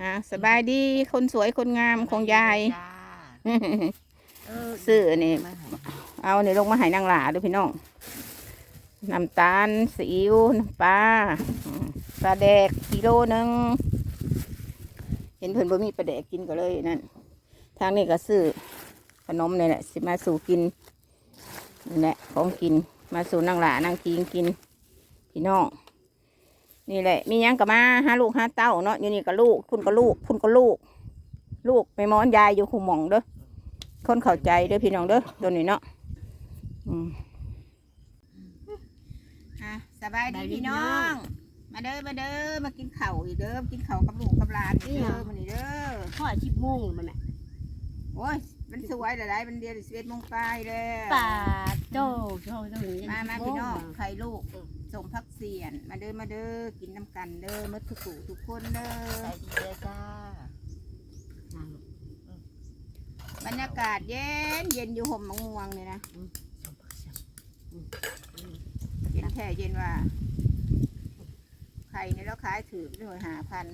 อ่าสบายดีคนสวยคนงามของยายจ้าเออซื้อนี่มาให้เอานี่ลงมาให้นางหลาดูพี่น้องน้ำตาลซีอิ๊วน้ำปลาอืมปลาแดกกิโลหนึงเห็นเพิ่นบ่มีปลาแดกกินก็เลยนั่นทางนี้ก็ซื้อขนมนี่แหละสิมาสู่กินนี่แหละของกินมาสู่นางหลานางคิงกินพี่น้อง นี่แหละ มีหยังก็มาหาลูกหาเต้าเนาะอยู่นี่ก็ลูกคุณก็ลูกคุณก็ลูก ลูกไปมอนยายอยู่คุมหมองเด้อคนเข้าใจเด้อพี่น้องเด้อตัวนี้เนาะอืมอะสบายดีพี่น้อง มาเด้อมาเด้อมากินข้าวอีกเด้อกินข้าวกับลูกกับหลานอีกเด้อมันนี่เด้อพ่อชิบโมงมันแหละโอ้ยมันสวยหลายๆมันเดียวสิบเอ็ดโมงปลายแล้วป่าโจ้โจ้โจ้มามาพี่น้องใครลูก สมพักเสียน มาเด้อมาเด้อกินน้ำกันเด้อมดทุกผู้ทุกคนเด้อ ใส่ดีเลยจ้าบรรยากาศเย็นเย็นอยู่ห่มมะม่วงเนี่ยนะสมพักเสียงเย็นแท้เย็นว่าไข่เนี่ยเราขายถือหน่วยหาพัน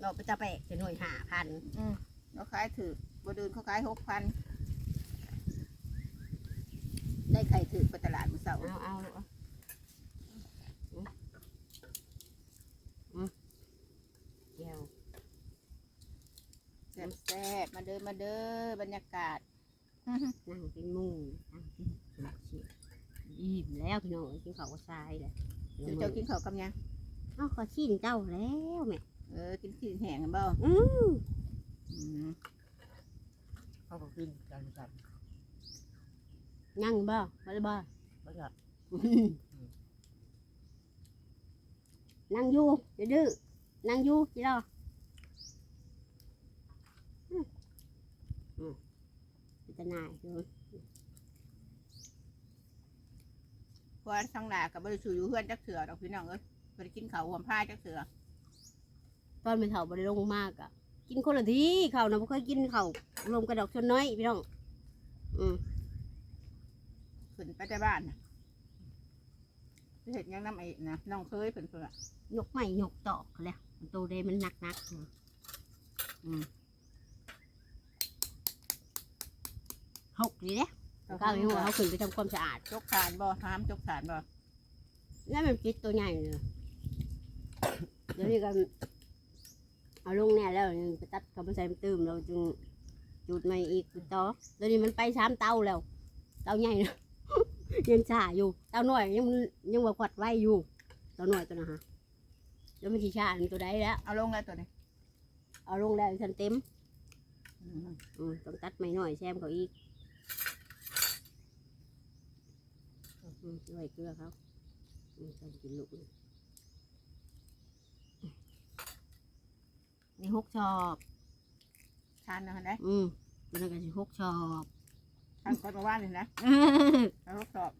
เราไปจะไปจะหน่วยหาพันเราขายถือบเดินเขาขายหกพันได้ไข่ถือไปตลาดมือเสาร์ เอาเอาลูกเดี๋ยว แซ่บๆมาเดินมาเด้อบรรยากาศ นั่งเป็นหมูนั่งกินสมชีอิ่มแล้วพี่น้องกินข้าวก็ทรายเลยเดี๋ยวเจ้ากินข้าวกับหยังเอาขอชิ้นเจ้าแล้วแม่เออกินขี้แห้งกันบ่อืมอืมเขาก็กินกันกันนั่งบ่มาเลยบ่แล้วก็นั่งอยู่อย่าดื้อนั่งอยู่จีรออืมอืม จะนายอยู่เพราะว่าทั้งหลากับบริสุทธิ์อยู่เพื่อนจักเสือดอกพี่น้องเอ้ยบริกินข้าวหวมผ้าจักเสือตอนไปเถาบริลงมากอะกินคนละทีเขานะบ่เคยกินเขาวรวมกระดอกชนน้อยพี่น้อง อืมขึ้นไปแต่บ้านน่ะไปเห็นยังน้ำไอ้นะน้องเคยเพิ่นเพิ่นอะยกไม่ยกตอกแล้วตัวเดมันหนักนักๆนะอืม หกดีเด้ก้าวไปหัวเขาขึ้นไปทำความสะอาดจกสารบ่ห้ามจกสารบ่นั่นมันกิดตัวใหญ่เลยเดี๋ยวนี้ก็เอาลงแน่แล้วยังไปตัดกับมันใส่มันตื้มเราจึงจุดใหม่อีกจุดต่อเดี๋ยวนี้มันไปสามเตาแล้ว เตาใหญ่นะยังช้าอยู่ เตาหน่อยยังยังว่าขวัดไว้อยู่ เตาหน่อยตัวนะฮะแล้วมันชีชาอันตัวใดแล้ว เอาลงแล้วตัวนี้เอาลงแล้วทันเต็มอืมอืมต้องตัดไม่หน่อยแซมเขาอีก อืมด้วยเกลือเขาอืมต้องกินลูกนี่นี่หกชอบทานนะฮะได้อืมตัวนั้นก็สิหกชอบทานคนมาว่านเลยนะแล้วก็สอบ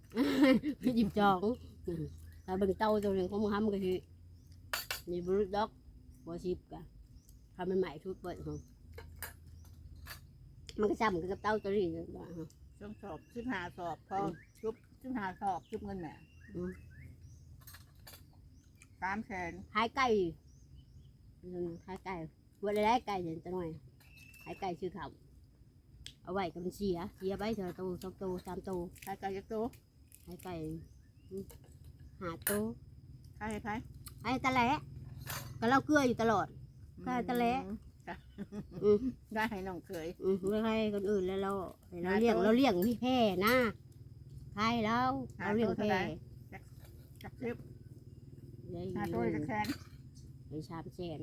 หยิบจองอืมแต่เบิ่งเต้าตัวหนึ่งของมึงทำก็คือมีบรูด็อกบอชิปกะทำเป็นใหม่ทุกเปิดของมันก็ซ้ำกับเต้าตัวนี้เลยว่าฮะช่วงสอบสิบห้าสอบพอจุบ สิบห้าสอบจุบเงินแหม่อืม สามแสนขายไก่อืมขายไก่วันละได้ไก่เห็นจังหน่อยขายไก่ชื่อเขาเอาไว้กับมันเสีย เสียไปเถอะตัวสองตัวสามตัวขายไก่ยักษ์โตขายไก่อืมหาตัวขายให้ใครขายตะแหละก็เล่าเกลืออยู่ตลอดขายตะแหละจ้ะอืมได้ให้น้องเคย อืมไม่ให้คนอื่นแล้วเราเราหาเลี้ยงตัวเราเลี้ยงพี่แพร่นะ ใช่แล้วหาเราเลี้ยงตัวแพเท่าไหร่ร่จักซิบได้หาตัวจักแสนได้สามแสน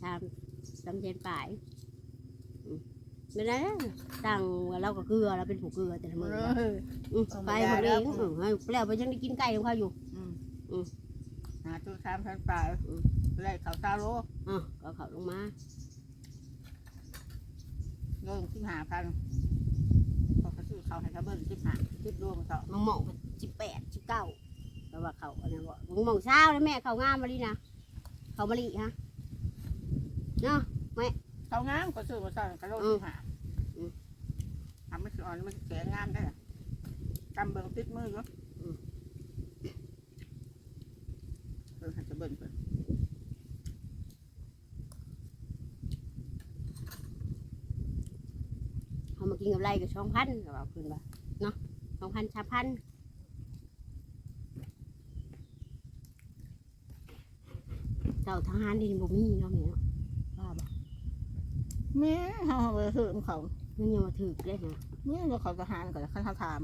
สามสามแสนปลายอืมไม่ได้นะตั้งว่าเราก็เกลือเราเป็นผู้เกลือแต่ละมือเอนะออืมเอาไปมาหมดเอแล้วงอืมให้แล้วไปยังได้กินไก่ของเขาอยู่อืมอืมหาตัวสามแสนปลายอืมไล่เขาซาโลอะก็เขาลงมาเงินสิบห้าพันเขาก็ซื้อเขาให้เขาเบิ้ลสิบห้า คิดรวมเขามังมองสิบแปดสิบเก้าแปลว่าเขาอะไรวะมังมองเช้าเลยแม่เขางามมาลีนะเขามาลีฮะเนาะแม่เขางามก็ซื้อมาสั่งกระโดดที่หาทำไม่สอ่อนมันแข็งงามได้กำเบิงติดมือก็เออหัจะเบิ่งไปเขามากินกับไรกับช่องพันกับเอาขึ้นมาะช่องพันชาพันเจ้าทหารดินบ่มีเนาะแม่เนาะว่าบ่แม่เฮาไปซื้อของเขาเงินยังมาถึกเลยนะแม่ว่าเขาทหารก็เขาถาม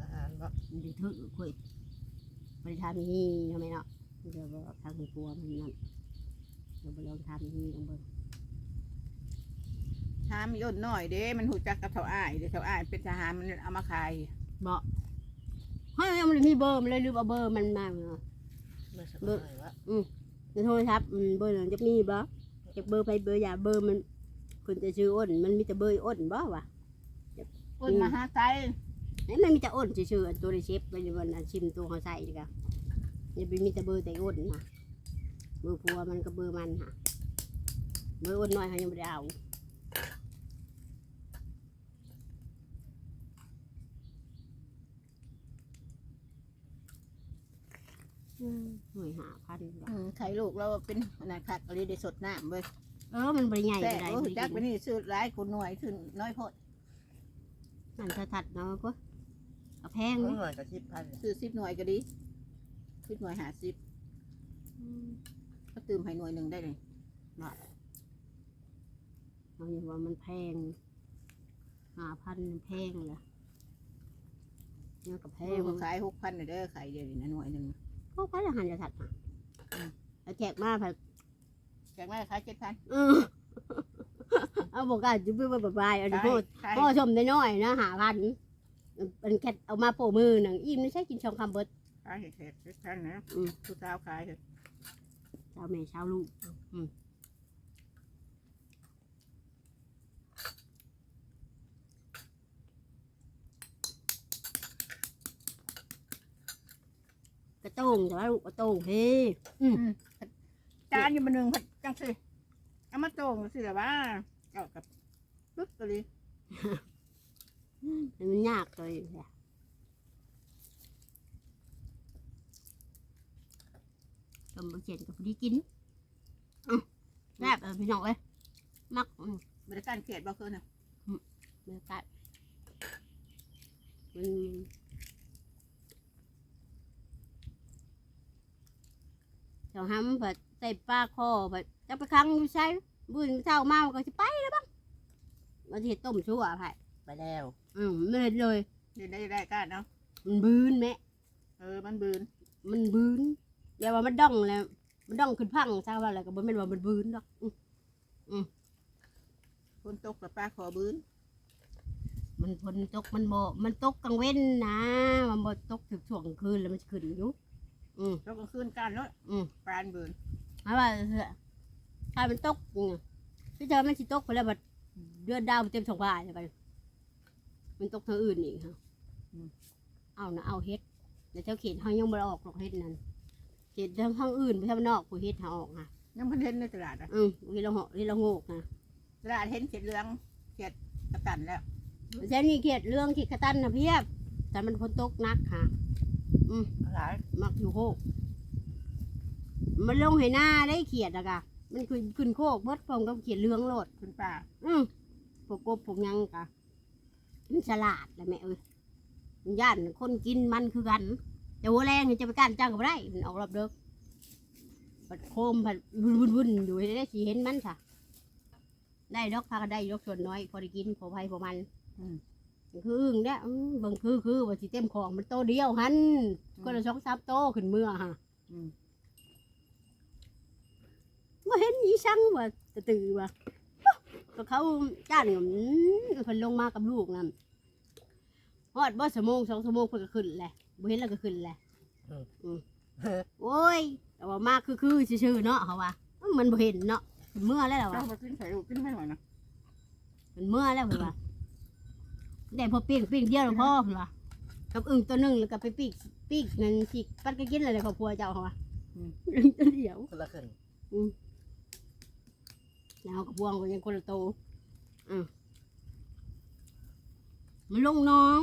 ทหารบ่มันได้ถึกคุยบริทามีเนาะแม่เนาะเดี๋ยวบ่ทางคุณกลัวมันนั่นเดี๋ยวบ่ลองทำมีต้องเบิ่ง ถามย่นหน่อยเด้ มันหูจักกับเท่าอ้ายเด้เท่าอ้ายเป็นทหารมันเอามาขายบ่เฮ้ยมันมีเบอร์มันเลยลืมเอาเบอร์มันมาเนาะไม่สบายวะในโทรศัพท์มันเบอร์นั้นจะมีบ่จะเบอร์ไปเบอร์ยาเบอร์มันคนจะชื่ออ้นมันมีแต่เบอร์อ้นบ่วะอ้นมาหาไซไอ้มันมีแต่อ้นชื่อๆอันตัวในเชฟไปวันอันชิมตัวเขาใส่ดีกว่าอย่าไปมีแต่เบอร์แต่อ้นนะเบอร์ผัวมันก็เบอร์มันค่ะเบอร์อ้นน้อยเขายังไม่ได้เอา หน่วยหาพันบาทไข่ลูกเราเป็นอันนั้นคักอะไรได้สดน้ำเว้ยเออมันบริใหญ่แต่ก็ได้โอ้บหูริจักกิไปนนี่ซื้อหลายคนหน่วยขึ้นน้อยโพดนั่นถ้าถัดเนาะก็เอาแพงเมื่ไหมอหน่อยกับชิดพันซื้อสิบหน่วยก็ดีสิบหน่วยหาสิบก็ตื่มให้หน่วยหนึ่งได้เลยเอาอย่างว่ามันแพงหาพันแพงเลยเนี่ยกับแพเองอมาขายหกพันเด้อขายเดียวนี่นะหน่วยหนึ่ง ก็ก็จะหันจะถัดมาเอาแจกมาผัดแจกมาขายเจ็ดพันเออเอาบอกกันจุ๊บไปบายเอาดิขายพ่อขายพ่อชมน้อยๆนะหาพันเป็นแค่เอามาโปะมือหนังอิ่มไม่ใช่กินชองคำเบิดขายเห็ดเห็ดเจ็ดพันนะอืมทุกเช้าขายเถอะเช้าแม่เช้าลูกอืม โต้งแต่ว่าลูกกระโต้งเฮ้จานอยู่มาหนึ่งผัดจังสิเอามาโต่งสิแต่ว่าเอากับปึ๊บตัวนี้มันยากเลยแหละกำลังเขียนกับพอดีกินอืมแซ่บเออพี่น้องเอ้ยมักอืมบริการเขตบ่คืนน่ะบรรยากาศมัน เจ้าห้ำผัดใส่ปลาคอผัดจะไปครั้งอยู่ใช่บุญเช้ามามันก็จะไปแล้วบ้างมันจะเห็ดต้มชั่วผัดไปแล้ว อืมไม่เห็นเลยเรียนได้ได้การเนาะมันบืนแม่เออมันบืนมันบืนอย่าว่ามันดองแล้ว มันดองขึ้นพังทราบว่าอะไรก็บ่แม่นว่ามันบืนดอกอื้อคนตกกับป้าขอบืนมันฝนตกมันบ่มันตกกลางเว้นนะ มันบ่ตกถึงช่วงกลางคืนแล้วมันสิขึ้นอยู่ อืม แล้วก็คืนการเนาะอืม ปรานบืนหมายว่าเถอะถ้ามันตกจริงอะพี่เจอมันสิตกไปแล้วบัดเดือนดาวเต็มสองบาทไปมันตกทางอื่นอีกฮะเอานะเอาเฮ็ดแต่เจ้าเขตเฮายังบ่ได้ออกหรอกเฮ็ดนั่นเขตทางทางอื่นไปทางนอกผู้เฮ็ดเฮาออกฮะยังพันเห็นในตลาดอะอืมเฮ็ดละเหาะเฮ็ดละโงกนะตลาดเห็นเขตเหลืองเขตกระตันแล้วแค่นี้เขตเรื่องเขตกระตันนะเพียบ แต่มันฝนตกหนักค่ะ หลายมักอยู่โคก มันลงให้หน้าได้เขียดอะกะ มันขึ้นขึ้นโคกเบิดพร้อมกับเขียดเรื่องโลด คุณป้าอืมพวกกบพวกหยังกะ มันฉลาดแหละแม่เอ้ยมันย่านคนกินมันคือกัน แต่หัวแรงนี่จะไปก้านจ้างก็บ่ได้มันออกรอบเด้อปัดโคมผัดวุ่นวุ่นวุ่นอยู่ให้ได้สีเห็นมันค่ะ ได้ดอกพากันได้ดอกส่วนน้อย พอได้กินพอไผพอมัน อืม คืออึ่งเนี่ยอืมเบิ่งคือคือว่าสิเต็มของมันโตเดียวหันก็ละสองสามโตขึ้นเมื่อฮะอืมว่าเห็นอีช่างว่าจะตื่นว่าก็เขาจ้านอืมเพิ่นลงมากับลูกนั่นฮอดบ่สมงสองสมงเพิ่นก็ขึ้นแหละบ่เห็นแล้วก็ขึ้นแหละอืมโอ้ยแต่ว่ามากคือคือซื่อๆเนาะเขาว่ามันบ่เห็นเนาะขึ้นเมื่อแล้วล่ะเจ้าว่าไปกินไข่ลูกกินไม่ไหวนะขึ้นเมื่อแล้วเพิ่นว่า ได้พอปิ้งปิ้งเดียวแล้วพอเพิ่นว่ากับอึ่งตัวหนึงแล้วก็ไปปิ้งปิ้งนั่นสิปัดก็กินอะไรครอบครัวเจ้าเขาว่าอึ่งตัวเดียวคนละครึ่งแล้วกับพวงก็ยังคนละโตอืมมันลงน้อง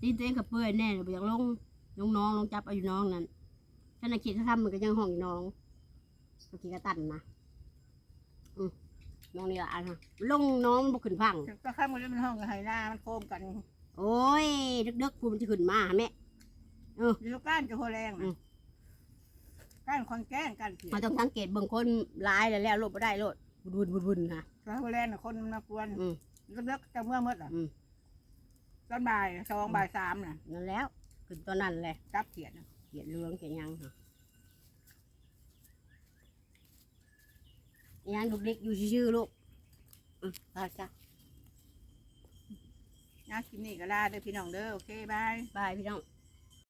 ตีนตัวเองกับเปื่อยแน่เลยบ่อยากลงลงน้องลงจับเอาอยู่น้องนั่นขณะคิดถ้าทำมันก็ยังห้องอยู่น้องก็กินกระตันนะอืม น้องนี่ละอันนะลงน้องมันบ่ขึ้นพัง ก็ข้ามกันมันห้องกับไหหน้ามันโคมกันโอ้ยดึกๆกูมันจะขึ้นมาหาแม่ อยู่ก้านจะโคแรงอืนะม ก้านคอนแก้นกันเสียเราต้องสังเกตเบิ่งคนร้ายแล้วแล้วลบบ่ได้โลดบุญบุญบุญนะ แล้วโคแรงน่ะคนมันมากวนอืมก็เลิกจะเมื่อมืดอะอืม ตอนบ่ายสองบ่ายสามน่ะนั่นแล้วขึ้นตอนนั้นแหละจับเขียนน่ะเขียนเรื่องเขียนหยังค่ะอิห ยังลูกเด็กอยู่ชื่อๆลูกอืมไปจ้ะนะคลิปนี้ก็ลาเด้อพี่น้องเด้อโอเคบายบายพี่น้อง